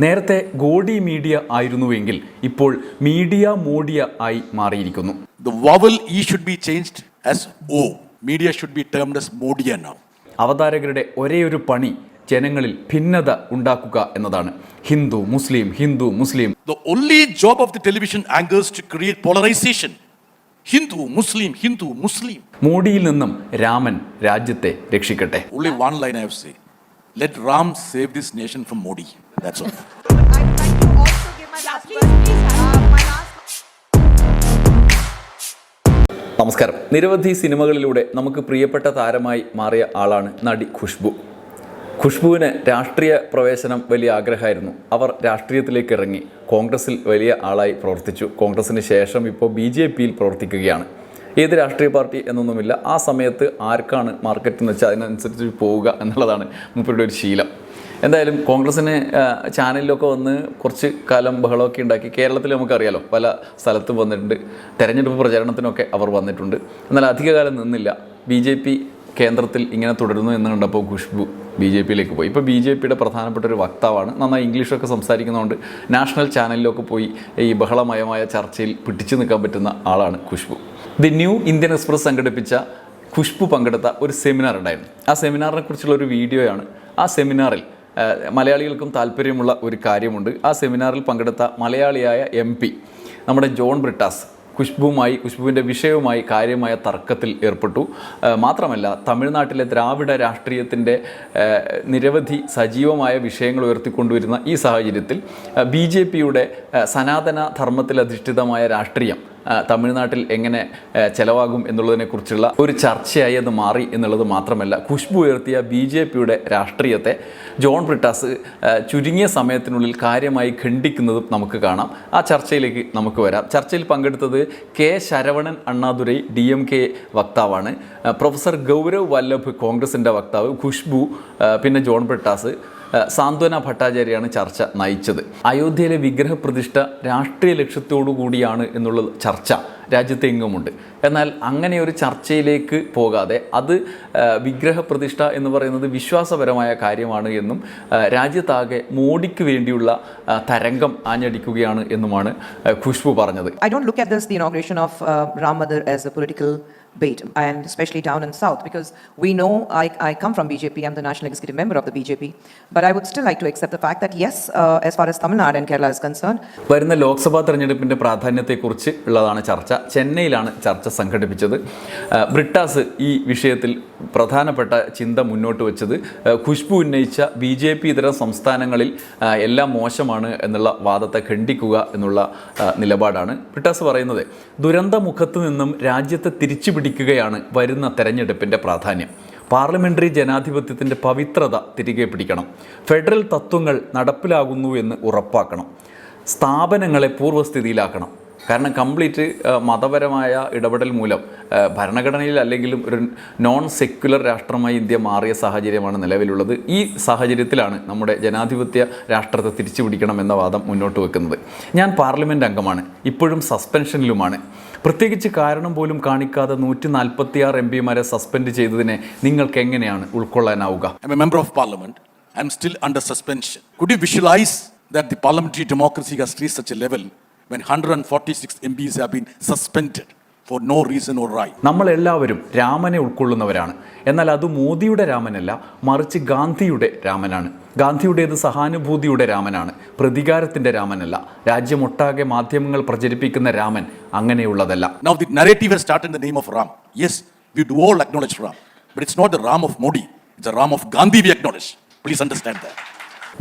നേരത്തെ ഗോഡി മീഡിയ ആയിരുന്നുവെങ്കിൽ ഇപ്പോൾ മീഡിയ മോഡിയ ആയി മാറിയിരിക്കുന്നു. അവതാരകരുടെ ഒരേ ഒരു പണി ജനങ്ങളിൽ ഭിന്നത ഉണ്ടാക്കുക എന്നതാണ്. Hindu Muslim Hindu Muslim. The only job of the television to create polarisation Hindu Muslim Hindu Muslim. മോഡിയിൽ നിന്നും രാമൻ രാജ്യത്തെ രക്ഷിക്കട്ടെ. Only one line I let Ram save this nation from Modi That's all. നമസ്കാരം. നിരവധി സിനിമകളിലൂടെ നമുക്ക് പ്രിയപ്പെട്ട താരമായി മാറിയ ആളാണ് നടി ഖുഷ്ബു. ഖുഷ്ബുവിന് രാഷ്ട്രീയ പ്രവേശനം വലിയ ആഗ്രഹമായിരുന്നു. അവർ രാഷ്ട്രീയത്തിലേക്ക് ഇറങ്ങി. കോൺഗ്രസിൽ വലിയ ആളായി പ്രവർത്തിച്ചു. കോൺഗ്രസിന് ശേഷം ഇപ്പോൾ ബി ജെ പിയിൽ പ്രവർത്തിക്കുകയാണ്. ഏത് രാഷ്ട്രീയ പാർട്ടി എന്നൊന്നുമില്ല. ആ സമയത്ത് ആർക്കാണ് മാർക്കറ്റ് എന്ന് വെച്ചാൽ അതിനനുസരിച്ച് പോവുക എന്നുള്ളതാണ് മുപ്പരുടെ ഒരു ശീലം. എന്തായാലും കോൺഗ്രസിന് ചാനലിലൊക്കെ വന്ന് കുറച്ച് കാലം ബഹളമൊക്കെ ഉണ്ടാക്കി കേരളത്തിൽ നമുക്കറിയാലോ പല സ്ഥലത്തും വന്നിട്ടുണ്ട്. തെരഞ്ഞെടുപ്പ് പ്രചാരണത്തിനൊക്കെ അവർ വന്നിട്ടുണ്ട്. എന്നാൽ അധികകാലം നിന്നില്ല. ബി ജെ പി കേന്ദ്രത്തിൽ ഇങ്ങനെ തുടരുന്നു എന്ന് കണ്ടപ്പോൾ ഖുഷ്ബു ബി ജെ പിയിലേക്ക് പോയി. ഇപ്പോൾ ബി ജെ പിയുടെ പ്രധാനപ്പെട്ട ഒരു വക്താവാണ്. നന്നായി ഇംഗ്ലീഷൊക്കെ സംസാരിക്കുന്നതുകൊണ്ട് നാഷണൽ ചാനലിലൊക്കെ പോയി ഈ ബഹളമയമായ ചർച്ചയിൽ പിടിച്ചു നിൽക്കാൻ പറ്റുന്ന ആളാണ് Khushbu. The New Indian Express സംഘടിപ്പിച്ച ഖുഷ്ബു പങ്കെടുത്ത ഒരു സെമിനാർ ഉണ്ടായിരുന്നു. ആ സെമിനാറിനെ കുറിച്ചുള്ള ഒരു വീഡിയോയാണ് ആ സെമിനാറിൽ മലയാളികൾക്കും താല്പര്യമുള്ള ഒരു കാര്യമുണ്ട്. ആ സെമിനാറിൽ പങ്കെടുത്ത മലയാളിയായ എം നമ്മുടെ ജോൺ ബ്രിട്ടാസ് ഖുഷ്ബുവുമായി ഖുഷ്ബുവിന്റെ വിഷയവുമായി കാര്യമായ തർക്കത്തിൽ ഏർപ്പെട്ടു. മാത്രമല്ല തമിഴ്നാട്ടിലെ ദ്രാവിഡ രാഷ്ട്രീയത്തിന്റെ നിരവധി സജീവമായ വിഷയങ്ങൾ ഉയർത്തിക്കൊണ്ടുവരുന്ന ഈ സാഹചര്യത്തിൽ ബി ജെ പിയുടെ സനാതന ധർമ്മത്തിൽ അധിഷ്ഠിതമായ രാഷ്ട്രീയം തമിഴ്നാട്ടിൽ എങ്ങനെ ചിലവാകും എന്നുള്ളതിനെക്കുറിച്ചുള്ള ഒരു ചർച്ചയായി അത് മാറി എന്നുള്ളത് മാത്രമല്ല ഖുഷ്ബു ഉയർത്തിയ ബി ജെ പിയുടെ രാഷ്ട്രീയത്തെ ജോൺ ബ്രിട്ടാസ് ചുരുങ്ങിയ സമയത്തിനുള്ളിൽ കാര്യമായി ഖണ്ഡിക്കുന്നതും നമുക്ക് കാണാം. ആ ചർച്ചയിലേക്ക് നമുക്ക് വരാം. ചർച്ചയിൽ പങ്കെടുത്തത് K Saravanan Annadurai D M K വക്താവാണ്. Professor Gaurav Vallabh കോൺഗ്രസിന്റെ വക്താവ് ഖുഷ്ബു പിന്നെ ജോൺ ബ്രിട്ടാസ്. സാന്ത്വന ഭട്ടാചാര്യയാണ് ചർച്ച നയിച്ചത്. അയോധ്യയിലെ വിഗ്രഹ പ്രതിഷ്ഠ രാഷ്ട്രീയ ലക്ഷ്യത്തോടു കൂടിയാണ് എന്നുള്ള ചർച്ച രാജ്യത്തെങ്ങുമുണ്ട്. എന്നാൽ അങ്ങനെ ഒരു ചർച്ചയിലേക്ക് പോകാതെ അത് വിഗ്രഹ പ്രതിഷ്ഠ എന്ന് പറയുന്നത് വിശ്വാസപരമായ കാര്യമാണ് എന്നും രാജ്യത്താകെ മോഡിക്ക് വേണ്ടിയുള്ള തരംഗം ആഞ്ഞടിക്കുകയാണ് എന്നുമാണ് ഖുഷ്ബു പറഞ്ഞത്. I don't look the inauguration of uh, Ram Mandir, as a political bait, and especially down in South, because we know I, I come from BJP, I'm the national executive member of the BJP, but I would still like to accept the fact that yes, uh, as far as Tamil Nadu and Kerala is concerned, വരുന്ന ലോക്സഭാ തെരഞ്ഞെടുപ്പിന്റെ പ്രാധാന്യത്തെക്കുറിച്ച് ഉള്ളതാണ് ചർച്ച. ചെന്നൈയിലാണ് ചർച്ച സംഘടിപ്പിച്ചത്. ബ്രിട്ടാസ് ഈ വിഷയത്തിൽ പ്രധാനപ്പെട്ട ചിന്ത മുന്നോട്ട് വെച്ചത്. ഖുഷ്ബു ഉന്നയിച്ച ബി ജെ പി ഇതര സംസ്ഥാനങ്ങളിൽ എല്ലാം മോശമാണ് എന്നുള്ള വാദത്തെ ഖണ്ഡിക്കുക എന്നുള്ള നിലപാടാണ് ബ്രിട്ടാസ് പറയുന്നത്. ദുരന്തമുഖത്ത് നിന്നും രാജ്യത്തെ തിരിച്ചു പിടിക്കുകയാണ് വരുന്ന തെരഞ്ഞെടുപ്പിന്റെ പ്രാധാന്യം. പാർലമെന്ററി ജനാധിപത്യത്തിന്റെ പവിത്രത തിരികെ പിടിക്കണം. ഫെഡറൽ തത്വങ്ങൾ നടപ്പിലാകുന്നു എന്ന് ഉറപ്പാക്കണം. സ്ഥാപനങ്ങളെ പൂർവസ്ഥിതിയിലാക്കണം കാരണം കംപ്ലീറ്റ് മതപരമായ ഇടപെടൽ മൂലം ഭരണഘടനയിൽ അല്ലെങ്കിലും ഒരു നോൺ സെക്യുലർ രാഷ്ട്രമായി ഇന്ത്യ മാറിയ സാഹചര്യമാണ് നിലവിലുള്ളത്. ഈ സാഹചര്യത്തിലാണ് നമ്മുടെ ജനാധിപത്യ രാഷ്ട്രത്തെ തിരിച്ചു പിടിക്കണം എന്ന വാദം മുന്നോട്ട് വെക്കുന്നത്. ഞാൻ പാർലമെന്റ് അംഗമാണ് ഇപ്പോഴും സസ്പെൻഷനിലുമാണ് പ്രത്യേകിച്ച് കാരണം പോലും കാണിക്കാതെ നൂറ്റി നാൽപ്പത്തിയാറ് എം പിമാരെ സസ്പെൻഡ് ചെയ്തതിനെ നിങ്ങൾക്ക് എങ്ങനെയാണ് ഉൾക്കൊള്ളാനാവുക? Still under suspension. Could you visualize that the parliamentary democracy has reached such a level when 146 MPs have been suspended for no reason or right? നമ്മളെല്ലാവരും രാമനെ ഉൾക്കൊള്ളുന്നവരാണ് എന്നാൽ അത് മോദിയുടെ രാമനല്ല മറിച്ച് ഗാന്ധിയുടെ രാമനാണ് ഗാന്ധിയുടേത് സഹാനുഭൂതിയുടെ രാമനാണ് പ്രതികാരത്തിന്റെ രാമനല്ല രാജ്യമൊട്ടാകെ മാധ്യമങ്ങൾ പ്രചരിപ്പിക്കുന്ന രാമൻ അങ്ങനെയുള്ളതല്ല Now the narrative has started in the name of Ram. Yes, we do all acknowledge Ram, but it's not the Ram of Modi. It's the Ram of Gandhi we acknowledge. Please understand that.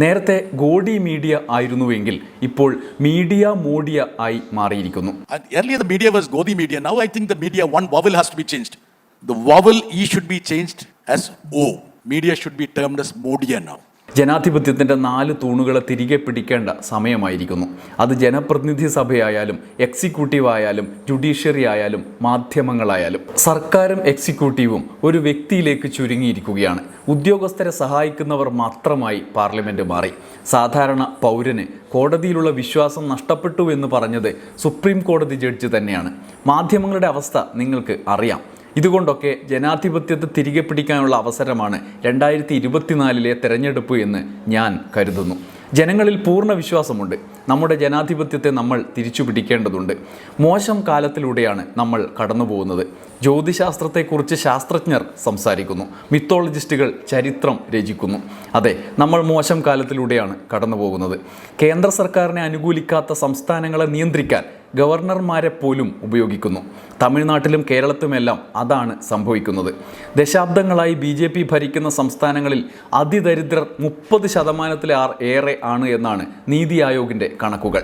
നേരത്തെ ഗോഡി media ആയിരുന്നുവെങ്കിൽ ഇപ്പോൾ media മോഡിയ ആയി മാറിയിരിക്കുന്നു earlier the media was Godi media. Now I think the media one vowel has to be changed. The vowel E should be changed as O. Media should be termed as Modia now. ജനാധിപത്യത്തിന്റെ നാല് തൂണുകളെ തിരികെ പിടിക്കേണ്ട സമയമായിരിക്കുന്നു. അത് ജനപ്രതിനിധി സഭയായാലും executive ആയാലും judiciary ആയാലും മാധ്യമങ്ങളായാലും. സർക്കാരും എക്സിക്യൂട്ടീവും ഒരു വ്യക്തിയിലേക്ക് ചുരുങ്ങിയിരിക്കുകയാണ്. ഉദ്യോഗസ്ഥരെ സഹായിക്കുന്നവർ മാത്രമായി പാർലമെന്റ് മാറി. സാധാരണ പൗരന് കോടതിയിലുള്ള വിശ്വാസം നഷ്ടപ്പെട്ടു എന്ന് പറഞ്ഞത് സുപ്രീം കോടതി ജഡ്ജി തന്നെയാണ്. മാധ്യമങ്ങളുടെ അവസ്ഥ നിങ്ങൾക്ക് അറിയാം. ഇതുകൊണ്ടൊക്കെ ജനാധിപത്യത്തെ തിരികെ പിടിക്കാനുള്ള അവസരമാണ് രണ്ടായിരത്തി ഇരുപത്തിനാലിലെ തെരഞ്ഞെടുപ്പ് എന്ന് ഞാൻ കരുതുന്നു. ജനങ്ങളിൽ പൂർണ വിശ്വാസമുണ്ട്. നമ്മുടെ ജനാധിപത്യത്തെ നമ്മൾ തിരിച്ചു പിടിക്കേണ്ടതുണ്ട്. മോശം കാലത്തിലൂടെയാണ് നമ്മൾ കടന്നു പോകുന്നത് ജ്യോതിശാസ്ത്രത്തെക്കുറിച്ച് ശാസ്ത്രജ്ഞർ സംസാരിക്കുന്നു. മിത്തോളജിസ്റ്റുകൾ ചരിത്രം രചിക്കുന്നു. അതെ നമ്മൾ മോശം കാലത്തിലൂടെയാണ് കടന്നു പോകുന്നത് കേന്ദ്ര സർക്കാരിനെ അനുകൂലിക്കാത്ത സംസ്ഥാനങ്ങളെ നിയന്ത്രിക്കാൻ ഗവർണർമാരെ പോലും ഉപയോഗിക്കുന്നു. തമിഴ്നാട്ടിലും കേരളത്തിലുമെല്ലാം അതാണ് സംഭവിക്കുന്നത്. ദശാബ്ദങ്ങളായി ബി ജെ പി ഭരിക്കുന്ന സംസ്ഥാനങ്ങളിൽ അതിദരിദ്രർ മുപ്പത് ശതമാനത്തിലെ ഏറെ ആണ് എന്നാണ് നീതി ആയോഗിന്റെ കണക്കുകൾ.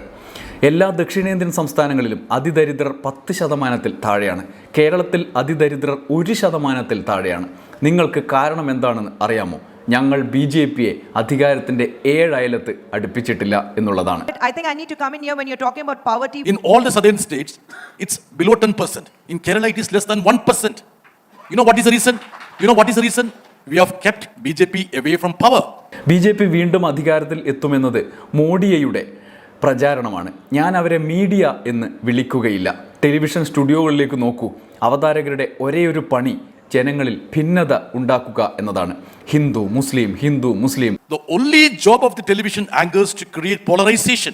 എല്ലാ ദക്ഷിണേന്ത്യൻ സംസ്ഥാനങ്ങളിലും അതിദരിദ്രർ പത്ത് ശതമാനത്തിൽ താഴെയാണ്. കേരളത്തിൽ അതിദരിദ്രർ ഒരു ശതമാനത്തിൽ താഴെയാണ്. നിങ്ങൾക്ക് കാരണം എന്താണെന്ന് അറിയാമോ? ഞങ്ങൾ ബി ജെ പിയെ അധികാരത്തിന്റെ ഏഴയലത്ത് അടുപ്പിച്ചിട്ടില്ല എന്നുള്ളതാണ് I think I need to come in here when you're talking about poverty. In all the southern states, it's below 10%. In Kerala, it is less than 1%. You know what is the reason? You know what is the reason? We have kept BJP away from power. B J P വീണ്ടും അധികാരത്തിൽ എത്തുമെന്നത് മോഡിയയുടെ പ്രചാരണമാണ് ഞാൻ അവരെ media എന്ന് വിളിക്കുകയില്ല television സ്റ്റുഡിയോകളിലേക്ക് നോക്കൂ അവതാരകരുടെ ഒരേ ഒരു പണി ജനങ്ങളിൽ ഭിന്നത ഉണ്ടാക്കുക എന്നതാണ്. ഹിന്ദു മുസ്ലിം ഹിന്ദു മുസ്ലിം. The only job of the television anchors to create polarization.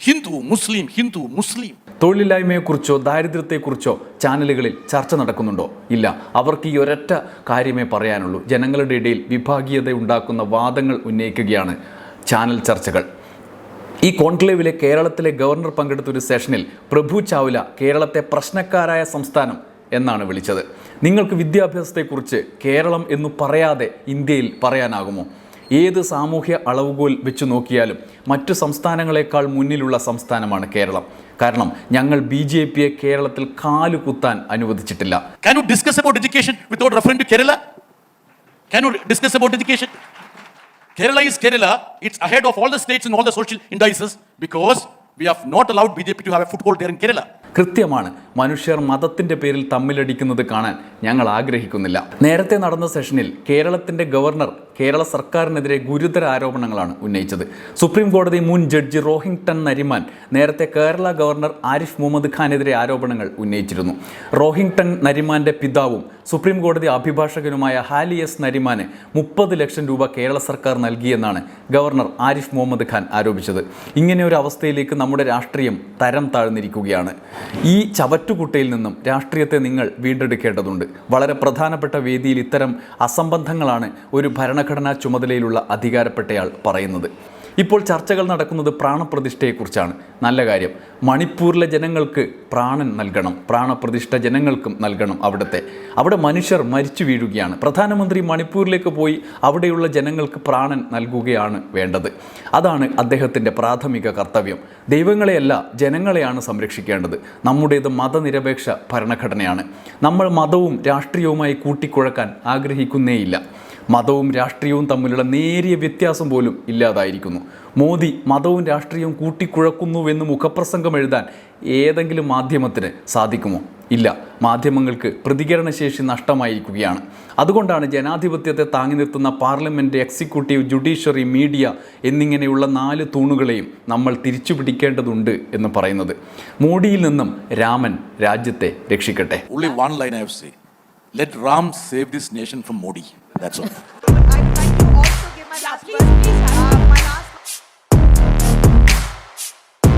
Hindu Muslim Hindu Muslim. തൊഴിലില്ലായ്മയെക്കുറിച്ചോ ദാരിദ്ര്യത്തെക്കുറിച്ചോ ചാനലുകളിൽ ചർച്ച നടക്കുന്നുണ്ടോ? ഇല്ല. അവർക്ക് ഈ ഒരൊറ്റ കാര്യമേ പറയാനുള്ളൂ. ജനങ്ങളുടെ ഇടയിൽ വിഭാഗീയത ഉണ്ടാക്കുന്ന വാദങ്ങൾ ഉന്നയിക്കുകയാണ് ചാനൽ ചർച്ചകൾ. ഈ കോൺക്ലേവിലെ കേരളത്തിലെ ഗവർണർ പങ്കെടുത്ത ഒരു സെഷനിൽ പ്രഭു ചാവ്ല കേരളത്തെ പ്രശ്നക്കാരായ സംസ്ഥാനം എന്നാണ് വിളിച്ചത് നിങ്ങൾക്ക് വിദ്യാഭ്യാസത്തെക്കുറിച്ച് കേരളം എന്ന് പറയാതെ ഇന്ത്യയിൽ പറയാനാകുമോ ഏത് സാമൂഹ്യ അളവുകോൽ വെച്ച് നോക്കിയാലും മറ്റു സംസ്ഥാനങ്ങളെക്കാൾ മുന്നിലുള്ള സംസ്ഥാനമാണ് കേരളം കാരണം ഞങ്ങൾ ബി ജെ പിയെ കേരളത്തിൽ കാലുകുത്താൻ അനുവദിച്ചിട്ടില്ല Can you discuss about education without referring to Kerala? Can you discuss about education? Kerala is Kerala. It's ahead of all the states in all the social indices because we have not allowed BJP to have a foothold there in Kerala. കൃത്യമാണ്. മനുഷ്യർ മതത്തിന്റെ പേരിൽ തമ്മിലടിക്കുന്നത് കാണാൻ ഞങ്ങൾ ആഗ്രഹിക്കുന്നില്ല. നേരത്തെ നടന്ന സെഷനിൽ കേരളത്തിന്റെ ഗവർണർ കേരള സർക്കാരിനെതിരെ ഗുരുതര ആരോപണങ്ങളാണ് ഉന്നയിച്ചത്. സുപ്രീം കോടതി മുൻ ജഡ്ജി റോഹിങ്ടൺ നരിമാൻ നേരത്തെ കേരള ഗവർണർ ആരിഫ് മുഹമ്മദ് ഖാനെതിരെ ആരോപണങ്ങൾ ഉന്നയിച്ചിരുന്നു. റോഹിങ്ടൺ നരിമാന്റെ പിതാവും സുപ്രീം കോടതി അഭിഭാഷകനുമായ ഹാലി എസ് നരിമാന് മുപ്പത് ലക്ഷം രൂപ കേരള സർക്കാർ നൽകിയെന്നാണ് ഗവർണർ ആരിഫ് മുഹമ്മദ് ഖാൻ ആരോപിച്ചത്. ഇങ്ങനെ ഒരു അവസ്ഥയിലേക്ക് നമ്മുടെ രാഷ്ട്രീയം തരം താഴ്ന്നിരിക്കുകയാണ്. ഈ ചവറ്റുകുട്ടയിൽ നിന്നും രാഷ്ട്രീയത്തെ നിങ്ങൾ വീണ്ടെടുക്കേണ്ടതുണ്ട്. വളരെ പ്രധാനപ്പെട്ട വേദിയിൽ ഇത്തരം അസംബന്ധങ്ങളാണ് ഒരു ഭരണഘടനാ ചുമതലയിലുള്ള അധികാരപ്പെട്ടയാൾ പറയുന്നത്. ഇപ്പോൾ ചർച്ചകൾ നടക്കുന്നത് പ്രാണപ്രതിഷ്ഠയെക്കുറിച്ചാണ്. നല്ല കാര്യം. മണിപ്പൂരിലെ ജനങ്ങൾക്ക് പ്രാണൻ നൽകണം. പ്രാണപ്രതിഷ്ഠ ജനങ്ങൾക്കും നൽകണം അവിടുത്തെ. അവിടെ മനുഷ്യർ മരിച്ചു വീഴുകയാണ്. പ്രധാനമന്ത്രി മണിപ്പൂരിലേക്ക് പോയി അവിടെയുള്ള ജനങ്ങൾക്ക് പ്രാണൻ നൽകുകയാണ് വേണ്ടത്. അതാണ് അദ്ദേഹത്തിന്റെ പ്രാഥമിക കർത്തവ്യം. ദൈവങ്ങളെയല്ല ജനങ്ങളെയാണ് സംരക്ഷിക്കേണ്ടത്. നമ്മുടേത് മതനിരപേക്ഷ ഭരണഘടനയാണ്. നമ്മൾ മതവും രാഷ്ട്രീയവുമായി കൂട്ടിക്കുഴക്കാൻ ആഗ്രഹിക്കുന്നേയില്ല. മതവും രാഷ്ട്രീയവും തമ്മിലുള്ള നേരിയ വ്യത്യാസം പോലും ഇല്ലാതായിരിക്കുന്നു. മോദി മതവും രാഷ്ട്രീയവും കൂട്ടിക്കുഴക്കുന്നുവെന്ന് മുഖപ്രസംഗം എഴുതാൻ ഏതെങ്കിലും മാധ്യമത്തിന് സാധിക്കുമോ? ഇല്ല. മാധ്യമങ്ങൾക്ക് പ്രതികരണശേഷി നഷ്ടമായിരിക്കുകയാണ്. അതുകൊണ്ടാണ് ജനാധിപത്യത്തെ താങ്ങി നിർത്തുന്ന പാർലമെന്റ് എക്സിക്യൂട്ടീവ് ജുഡീഷ്യറി മീഡിയ എന്നിങ്ങനെയുള്ള നാല് തൂണുകളെയും നമ്മൾ തിരിച്ചു പിടിക്കേണ്ടതുണ്ട് എന്ന് പറയുന്നത്. മോഡിയിൽ നിന്നും രാമൻ രാജ്യത്തെ രക്ഷിക്കട്ടെ. Only one line I have say. Let Ram save this nation. That's all.